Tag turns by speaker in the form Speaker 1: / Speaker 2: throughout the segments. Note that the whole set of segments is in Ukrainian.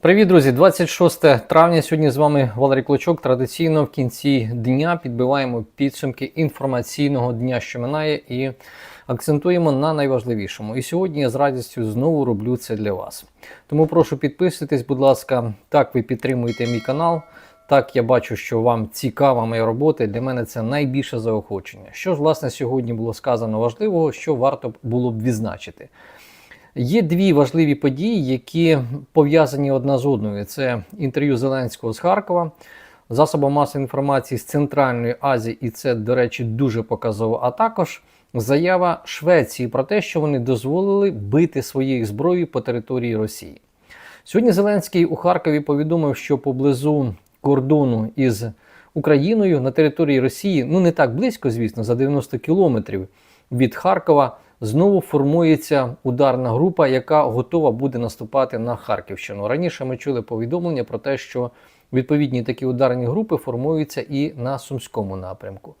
Speaker 1: Привіт, друзі! 26 травня. Сьогодні з вами Валерій Клочок. Традиційно в кінці дня підбиваємо підсумки інформаційного дня, що минає, і акцентуємо на найважливішому. І сьогодні я з радістю знову роблю це для вас. Тому прошу підписуйтесь, будь ласка, так ви підтримуєте мій канал. Так, я бачу, що вам цікава моя робота, для мене це найбільше заохочення. Що ж, власне, сьогодні було сказано важливого, що варто було б відзначити. Є дві важливі події, які пов'язані одна з одною. Це інтерв'ю Зеленського з Харкова, засобом масової інформації з Центральної Азії, і це, до речі, дуже показово. А також заява Швеції про те, що вони дозволили бити своєю зброєю по території Росії. Сьогодні Зеленський у Харкові повідомив, що поблизу кордону із Україною на території Росії, ну не так близько, звісно, за 90 кілометрів від Харкова знову формується ударна група, яка готова буде наступати на Харківщину. Раніше ми чули повідомлення про те, що відповідні такі ударні групи формуються і на Сумському напрямку.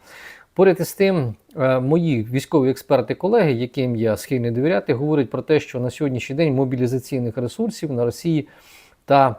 Speaker 1: Поряд із тим, е, мої військові експерти-колеги, яким я схильний довіряти, говорять про те, що на сьогоднішній день мобілізаційних ресурсів на Росії та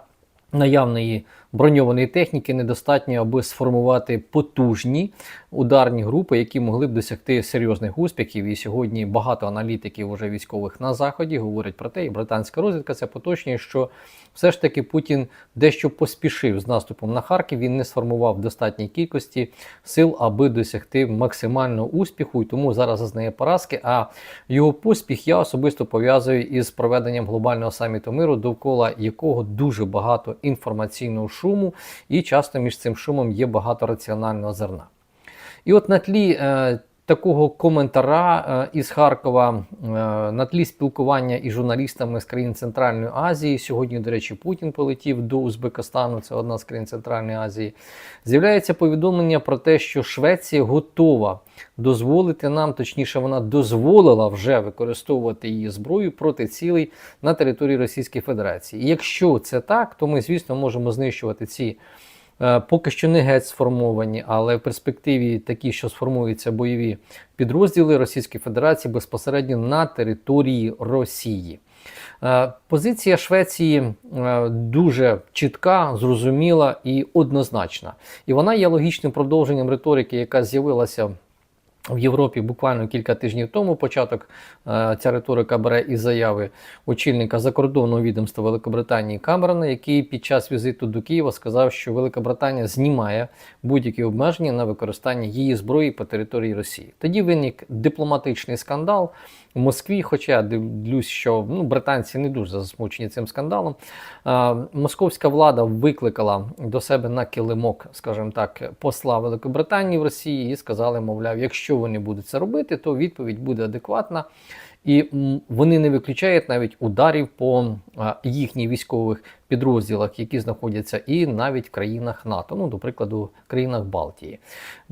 Speaker 1: наявної броньованої техніки недостатньо, аби сформувати потужні ударні групи, які могли б досягти серйозних успіхів. І сьогодні багато аналітиків уже військових на заході говорять про те, і британська розвідка це поточнює, що все ж таки Путін дещо поспішив з наступом на Харків. Він не сформував в достатній кількості сил, аби досягти максимального успіху, і тому зараз зазнає поразки. А його поспіх я особисто пов'язую із проведенням глобального саміту миру, довкола якого дуже багато інформаційного шуму, і часто між цим шумом є багато раціонального зерна. І от на тлі е, такого коментара е, із Харкова, е, на тлі спілкування із журналістами з країн Центральної Азії, сьогодні, до речі, Путін полетів до Узбекистану, це одна з країн Центральної Азії, з'являється повідомлення про те, що Швеція готова дозволити нам, точніше, вона дозволила вже використовувати її зброю проти цілей на території Російської Федерації. І якщо це так, то ми, звісно, можемо знищувати ці. Е, поки що не геть сформовані, але в перспективі такі, що сформуються бойові підрозділи Російської Федерації безпосередньо на території Росії. Е, позиція Швеції е, дуже чітка, зрозуміла і однозначна. І вона є логічним продовженням риторики, яка з'явилася. В Європі буквально кілька тижнів тому початок е, ця риторика бере із заяви очільника закордонного відомства Великобританії Камерона, який під час візиту до Києва сказав, що Велика Британія знімає будь-які обмеження на використання її зброї по території Росії. Тоді виник дипломатичний скандал в Москві. Хоча дивлюсь, що ну, британці не дуже засмучені цим скандалом. Е, московська влада викликала до себе на килимок, скажімо так, посла Великобританії в Росії і сказали, мовляв, якщо вони будуть це робити, то відповідь буде адекватна. І вони не виключають навіть ударів по їхніх військових підрозділах, які знаходяться і навіть в країнах НАТО, ну, до прикладу, в країнах Балтії.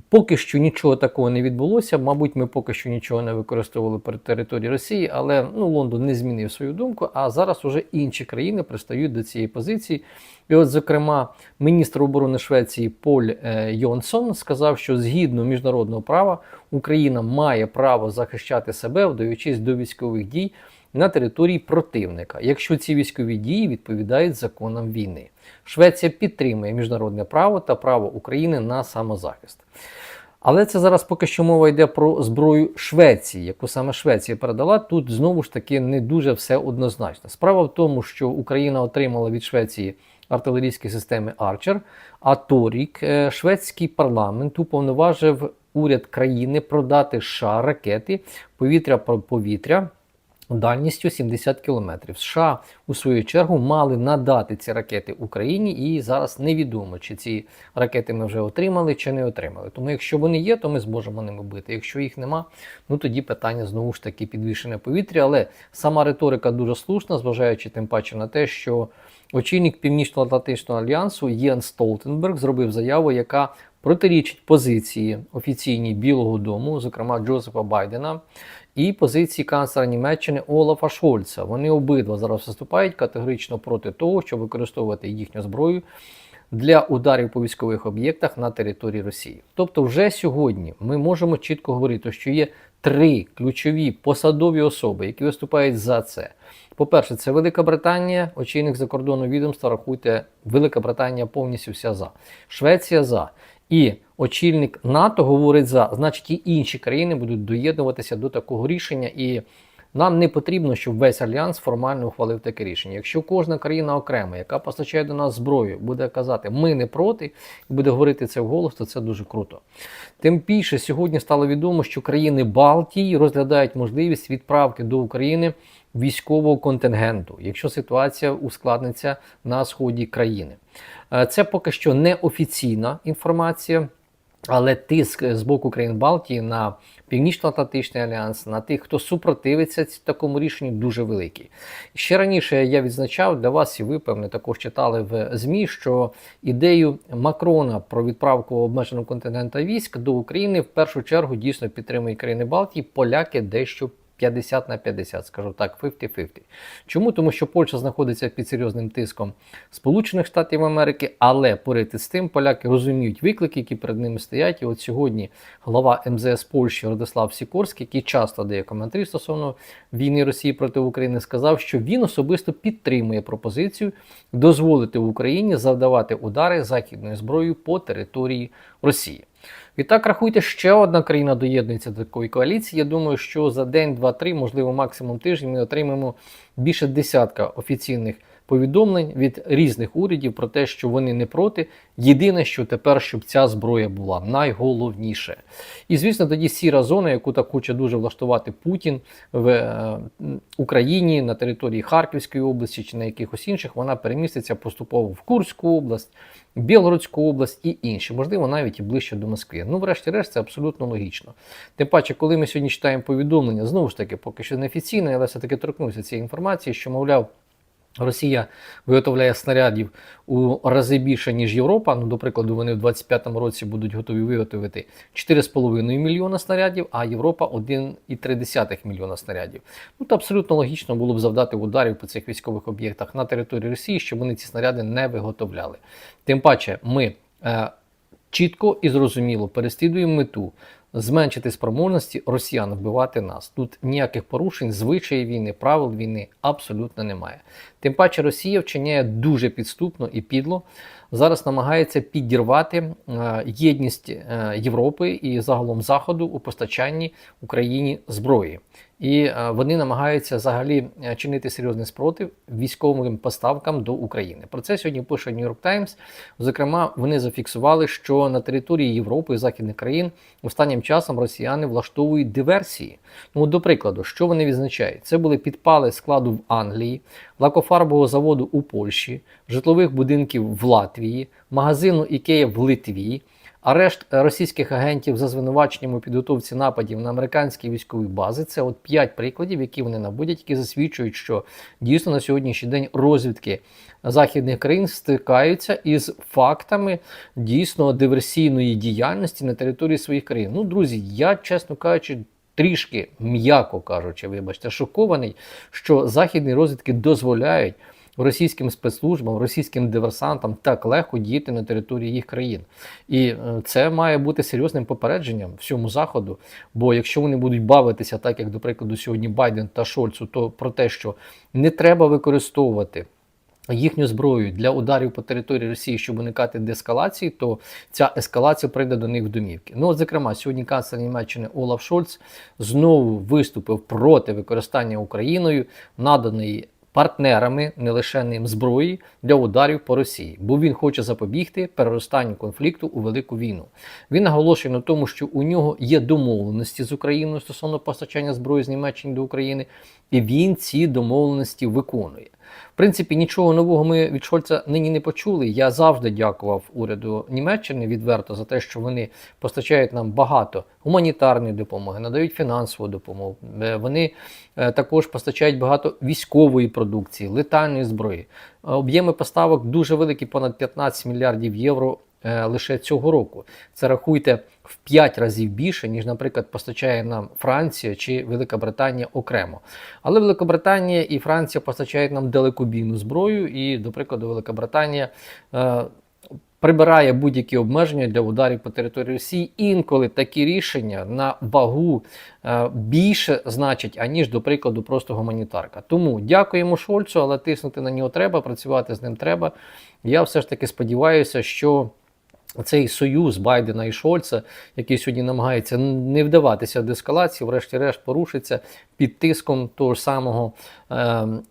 Speaker 1: Поки що нічого такого не відбулося. Мабуть, ми поки що нічого не використовували перед території Росії, але ну, Лондон не змінив свою думку. А зараз уже інші країни пристають до цієї позиції. І, от, зокрема, міністр оборони Швеції Поль е, Йонсон сказав, що згідно міжнародного права Україна має право захищати себе, вдаючись до військових дій на території противника, якщо ці військові дії відповідають законам війни. Швеція підтримує міжнародне право та право України на самозахист. Але це зараз поки що мова йде про зброю Швеції, яку саме Швеція передала. Тут знову ж таки не дуже все однозначно. Справа в тому, що Україна отримала від Швеції артилерійські системи Арчер, а торік е, шведський парламент уповноважив уряд країни продати США ракети повітря-повітря дальністю 70 км. США у свою чергу мали надати ці ракети Україні, і зараз невідомо, чи ці ракети ми вже отримали чи не отримали. Тому, якщо вони є, то ми зможемо ними бити. Якщо їх нема, ну тоді питання знову ж таки підвішене повітря. Але сама риторика дуже слушна, зважаючи тим паче на те, що очільник Північно-Атлантичного альянсу Єн Столтенберг зробив заяву, яка протирічить позиції офіційній Білого Дому, зокрема Джозефа Байдена, і позиції канцлера Німеччини Олафа Шольца. Вони обидва зараз виступають категорично проти того, щоб використовувати їхню зброю для ударів по військових об'єктах на території Росії. Тобто, вже сьогодні ми можемо чітко говорити, що є три ключові посадові особи, які виступають за це. По-перше, це Велика Британія, очільник закордонного відомства, рахуйте, Велика Британія повністю вся за. Швеція за. І очільник НАТО говорить за, значить, і інші країни будуть доєднуватися до такого рішення. І нам не потрібно, щоб весь альянс формально ухвалив таке рішення. Якщо кожна країна окремо, яка постачає до нас зброю, буде казати, ми не проти, і буде говорити це вголос, то це дуже круто. Тим більше сьогодні стало відомо, що країни Балтії розглядають можливість відправки до України військового контингенту, якщо ситуація ускладниться на сході країни. Е, Це поки що не офіційна інформація. Але тиск з боку країн Балтії на Північно-Атлантичний альянс, на тих, хто супротивиться такому рішенню, дуже великий. Ще раніше я відзначав для вас, і ви певне також читали в ЗМІ, що ідею Макрона про відправку обмеженого континента військ до України в першу чергу дійсно підтримують країни Балтії, поляки дещо. 50 на 50, скажу так, 50-50. Чому? Тому що Польща знаходиться під серйозним тиском Сполучених Штатів Америки, але поряд з тим поляки розуміють виклики, які перед ними стоять. І от сьогодні голова МЗС Польщі Радислав Сікорський, який часто дає коментарі стосовно війни Росії проти України, сказав, що він особисто підтримує пропозицію дозволити Україні завдавати удари західною зброєю по території Росії. Відтак, рахуйте, ще одна країна доєднується до такої коаліції. Я думаю, що за день, два-три, можливо, максимум тиждень, ми отримаємо більше десятка офіційних повідомлень від різних урядів про те, що вони не проти. Єдине, що тепер, щоб ця зброя була найголовніше. І звісно, тоді сіра зона, яку так хоче дуже влаштувати Путін в е, Україні на території Харківської області чи на якихось інших, вона переміститься поступово в Курську область, Білгородську область і інші, можливо, навіть і ближче до Москви. Ну, врешті-решт, це абсолютно логічно. Тим паче, коли ми сьогодні читаємо повідомлення, знову ж таки, поки що не офіційне, але все-таки торкнувся цієї інформації, що, мовляв, Росія виготовляє снарядів у рази більше, ніж Європа. Ну, до прикладу, вони в 25-му році будуть готові виготовити 4,5 мільйона снарядів, а Європа 1,3 мільйона снарядів. Ну, то абсолютно логічно було б завдати ударів по цих військових об'єктах на території Росії, щоб вони ці снаряди не виготовляли. Тим паче, ми е, чітко і зрозуміло переслідуємо мету зменшити спроможності росіян вбивати нас. Тут ніяких порушень, звичаїв війни, правил війни абсолютно немає. Тим паче Росія вчиняє дуже підступно і підло. Зараз намагається підірвати е, єдність е, Європи і загалом Заходу у постачанні Україні зброї. І е, вони намагаються взагалі е, чинити серйозний спротив військовим поставкам до України. Про це сьогодні пише New York Times. Зокрема, вони зафіксували, що на території Європи і західних країн останнім часом росіяни влаштовують диверсії. Ну, до прикладу, що вони відзначають? Це були підпали складу в Англії, лакофарбового заводу у Польщі, житлових будинків в Латвії, магазину Ікея в Литві. Арешт російських агентів за звинуваченням у підготовці нападів на американські військові бази це от п'ять прикладів, які вони наводять, які засвідчують, що дійсно на сьогоднішній день розвідки західних країн стикаються із фактами дійсно диверсійної діяльності на території своїх країн. Ну, друзі, я чесно кажучи. Трішки, м'яко кажучи, вибачте, шокований, що західні розвідки дозволяють російським спецслужбам, російським диверсантам так легко діяти на території їх країн. І е, це має бути серйозним попередженням всьому заходу. Бо якщо вони будуть бавитися, так як, до прикладу, сьогодні Байден та Шольцу, то про те, що не треба використовувати. Їхню зброю для ударів по території Росії, щоб уникати деескалації, то ця ескалація прийде до них в домівки. Ну, от, зокрема, сьогодні канцлер Німеччини Олаф Шольц знову виступив проти використання Україною наданої партнерами, не лише ним зброї для ударів по Росії, бо він хоче запобігти переростанню конфлікту у велику війну. Він наголошує на тому, що у нього є домовленості з Україною стосовно постачання зброї з Німеччини до України, і він ці домовленості виконує. В принципі, нічого нового ми від Шольца нині не почули. Я завжди дякував уряду Німеччини відверто за те, що вони постачають нам багато гуманітарної допомоги, надають фінансову допомогу. Е, Вони е, також постачають багато військової продукції, летальної зброї. Е, Об'єми поставок дуже великі, понад 15 мільярдів євро лише цього року. Це рахуйте в 5 разів більше, ніж, наприклад, постачає нам Франція чи Велика Британія окремо. Але Великобританія і Франція постачають нам далекобійну зброю, і, до прикладу, Велика Британія. е, прибирає будь-які обмеження для ударів по території Росії. Інколи такі рішення на вагу е, більше значать, аніж, до прикладу, просто гуманітарка. Тому дякуємо Шольцу, але тиснути на нього треба, працювати з ним треба. Я все ж таки сподіваюся, що. Цей союз Байдена і Шольца, який сьогодні намагається не вдаватися до ескалації, врешті-решт порушиться під тиском того ж самого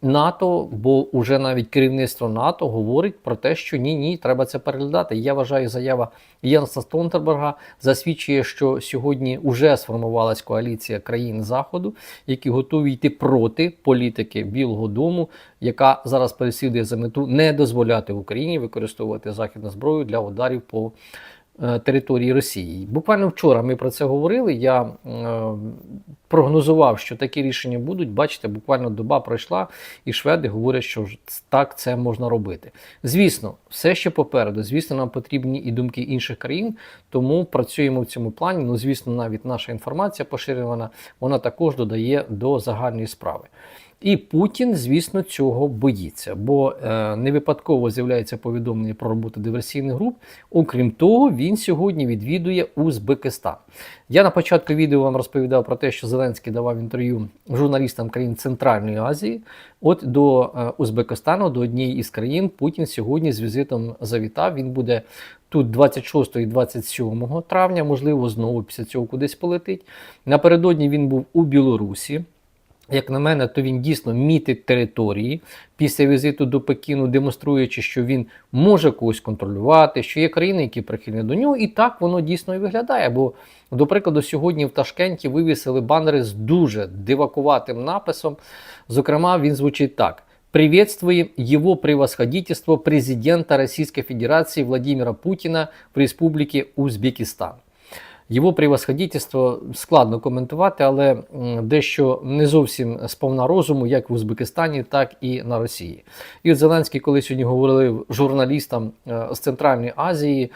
Speaker 1: НАТО, бо уже навіть керівництво НАТО говорить про те, що ні, ні, треба це переглядати. Я вважаю, заява Єнса Столтенберга засвідчує, що сьогодні вже сформувалась коаліція країн Заходу, які готові йти проти політики Білого Дому, яка зараз переслідує за мету не дозволяти Україні використовувати західну зброю для ударів по території Росії. Буквально вчора ми про це говорили. Я е, прогнозував, що такі рішення будуть. Бачите, буквально доба пройшла, і шведи говорять, що так це можна робити. Звісно, все ще попереду. Звісно, нам потрібні і думки інших країн, тому працюємо в цьому плані. Ну, звісно, навіть наша інформація поширена, вона також додає до загальної справи. І Путін, звісно, цього боїться, бо е, не випадково з'являється повідомлення про роботу диверсійних груп. Окрім того, він сьогодні відвідує Узбекистан. Я на початку відео вам розповідав про те, що Зеленський давав інтерв'ю журналістам країн Центральної Азії. От до е, Узбекистану, до однієї із країн, Путін сьогодні з візитом завітав. Він буде тут 26 і 27 травня, можливо, знову після цього кудись полетить. Напередодні він був у Білорусі. Як на мене, то він дійсно мітить території після візиту до Пекіну, демонструючи, що він може когось контролювати, що є країни, які прихильні до нього, і так воно дійсно і виглядає. Бо, до прикладу, сьогодні в Ташкенті вивісили банери з дуже дивакуватим написом. Зокрема, він звучить так. Приветствуем его превосходительство президента Российской Федерации Владимира Путина в Республике Узбекистан. Його превосходительство складно коментувати, але дещо не зовсім сповна розуму, як в Узбекистані, так і на Росії. І от Зеленський, коли сьогодні говорив журналістам е, з Центральної Азії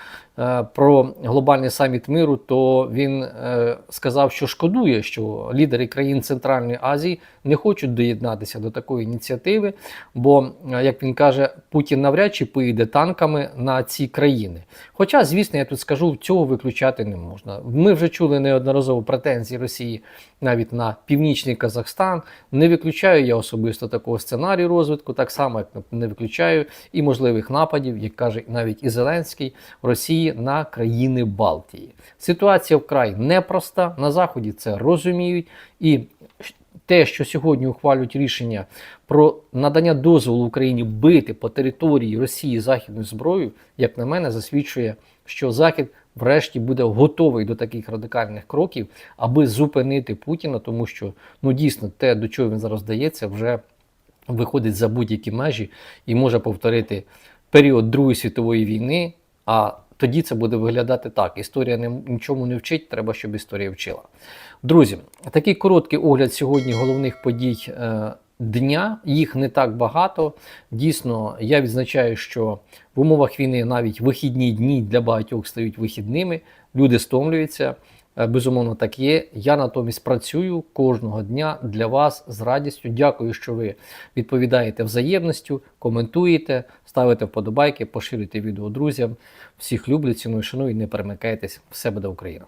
Speaker 1: про глобальний саміт миру, то він е, сказав, що шкодує, що лідери країн Центральної Азії не хочуть доєднатися до такої ініціативи, бо, е, як він каже, Путін навряд чи поїде танками на ці країни. Хоча, звісно, я тут скажу, цього виключати не можна. Ми вже чули неодноразово претензії Росії навіть на північний Казахстан. Не виключаю я особисто такого сценарію розвитку, так само як не виключаю і можливих нападів, як каже навіть і Зеленський, Росії на країни Балтії. Ситуація вкрай непроста. На заході це розуміють і. Те, що сьогодні ухвалюють рішення про надання дозволу Україні бити по території Росії західною зброєю, як на мене, засвідчує, що Захід врешті буде готовий до таких радикальних кроків, аби зупинити Путіна, тому що ну дійсно те, до чого він зараз дається, вже виходить за будь-які межі і може повторити період Другої світової війни. А тоді це буде виглядати так. Історія не, нічому не вчить, треба, щоб історія вчила. Друзі, такий короткий огляд сьогодні головних подій е, дня. Їх не так багато. Дійсно, я відзначаю, що в умовах війни навіть вихідні дні для багатьох стають вихідними. Люди стомлюються. Е, Безумовно, так є. Я натомість працюю кожного дня для вас з радістю. Дякую, що ви відповідаєте взаємністю, коментуєте, ставите вподобайки, поширюєте відео друзям. Всіх люблю, ціную, шаную і не перемикайтесь. Все буде Україна!